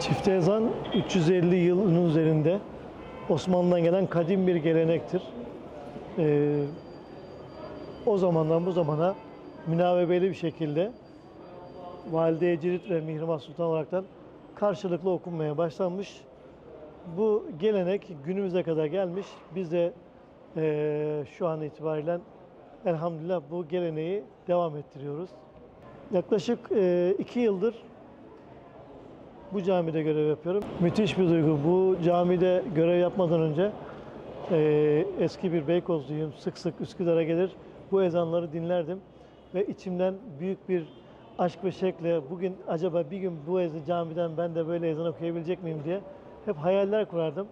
Çifte ezan 350 yılın üzerinde Osmanlı'dan gelen kadim bir gelenektir. Ee, o zamandan bu zamana münavebeli bir şekilde Valide-i ve Mihrimah Sultan olaraktan karşılıklı okunmaya başlanmış. Bu gelenek günümüze kadar gelmiş. Biz de eee, şu an itibariyle elhamdülillah bu geleneği devam ettiriyoruz. Yaklaşık eee, iki yıldır bu camide görev yapıyorum. Müthiş bir duygu. Bu camide görev yapmadan önce eee, eski bir Beykozluyum. Sık sık Üsküdar'a gelir. Bu ezanları dinlerdim. Ve içimden büyük bir aşk ve şekle bugün acaba bir gün bu ezan camiden ben de böyle ezan okuyabilecek miyim diye hep hayaller kurardım.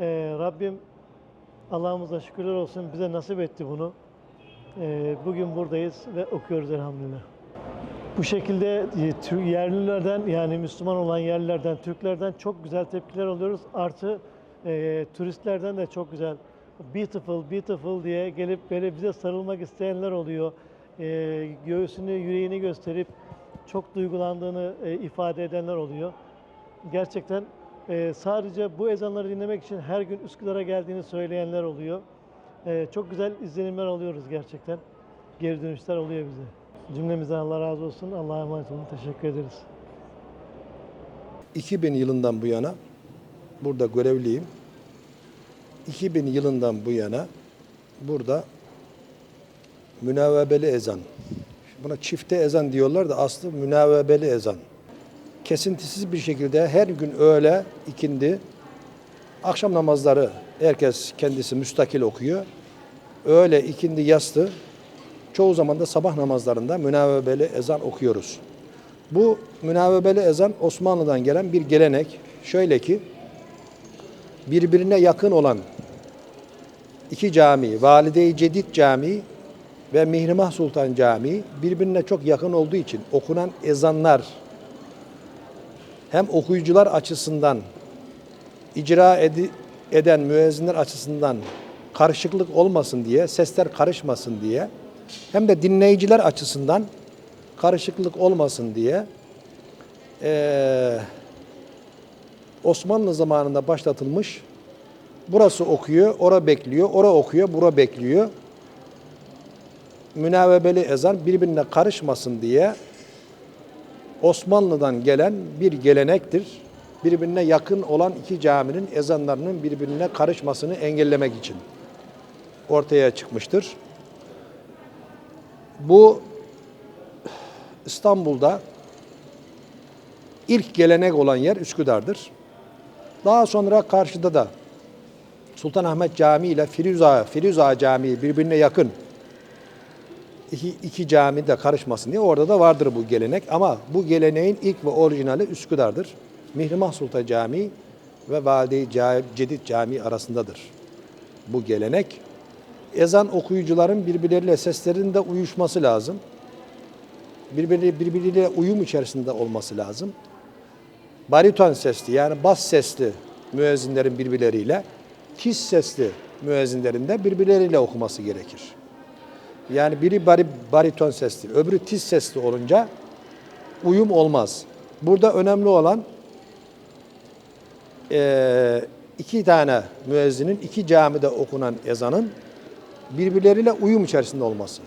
Eee, Rabbim Allah'ımıza şükürler olsun bize nasip etti bunu. Eee, bugün buradayız ve okuyoruz elhamdülillah. Bu şekilde e, yerlilerden yani Müslüman olan yerlilerden, Türklerden çok güzel tepkiler alıyoruz. Artı e, turistlerden de çok güzel beautiful, beautiful diye gelip böyle bize sarılmak isteyenler oluyor. E, göğsünü, yüreğini gösterip çok duygulandığını e, ifade edenler oluyor. Gerçekten e, sadece bu ezanları dinlemek için her gün Üsküdar'a geldiğini söyleyenler oluyor. E, çok güzel izlenimler alıyoruz gerçekten. Geri dönüşler oluyor bize. Cümlemizden Allah razı olsun. Allah'a emanet olun. Teşekkür ederiz. 2000 yılından bu yana burada görevliyim. 2000 yılından bu yana burada münavebeli ezan. Buna çifte ezan diyorlar da aslı münavebeli ezan. Kesintisiz bir şekilde her gün öğle, ikindi, akşam namazları herkes kendisi müstakil okuyor. Öğle, ikindi, yastı. Çoğu zaman da sabah namazlarında münavebeli ezan okuyoruz. Bu münavebeli ezan Osmanlı'dan gelen bir gelenek. Şöyle ki birbirine yakın olan iki cami, Valide-i Cedid Camii ve Mihrimah Sultan Camii birbirine çok yakın olduğu için okunan ezanlar hem okuyucular açısından icra edi- eden müezzinler açısından karışıklık olmasın diye, sesler karışmasın diye hem de dinleyiciler açısından karışıklık olmasın diye Osmanlı zamanında başlatılmış. Burası okuyor, ora bekliyor, ora okuyor, bura bekliyor. Münavebeli ezan birbirine karışmasın diye Osmanlı'dan gelen bir gelenektir. Birbirine yakın olan iki caminin ezanlarının birbirine karışmasını engellemek için ortaya çıkmıştır. Bu İstanbul'da ilk gelenek olan yer Üsküdar'dır. Daha sonra karşıda da Sultanahmet Camii ile Firuza, Firuza Camii birbirine yakın. İki, iki cami de karışmasın diye orada da vardır bu gelenek. Ama bu geleneğin ilk ve orijinali Üsküdar'dır. Mihrimah Sultan Camii ve Ca- Cedid Camii arasındadır bu gelenek. Ezan okuyucuların birbirleriyle seslerinin de uyuşması lazım birbiri, birbiriyle uyum içerisinde olması lazım. Bariton sesli yani bas sesli müezzinlerin birbirleriyle, tiz sesli müezzinlerin de birbirleriyle okuması gerekir. Yani biri bari, bariton sesli, öbürü tiz sesli olunca uyum olmaz. Burada önemli olan eee, iki tane müezzinin iki camide okunan ezanın birbirleriyle uyum içerisinde olması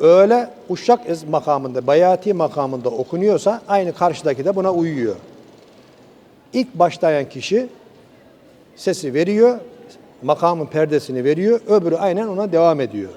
öyle uşak makamında, bayati makamında okunuyorsa aynı karşıdaki de buna uyuyor. İlk başlayan kişi sesi veriyor, makamın perdesini veriyor, öbürü aynen ona devam ediyor.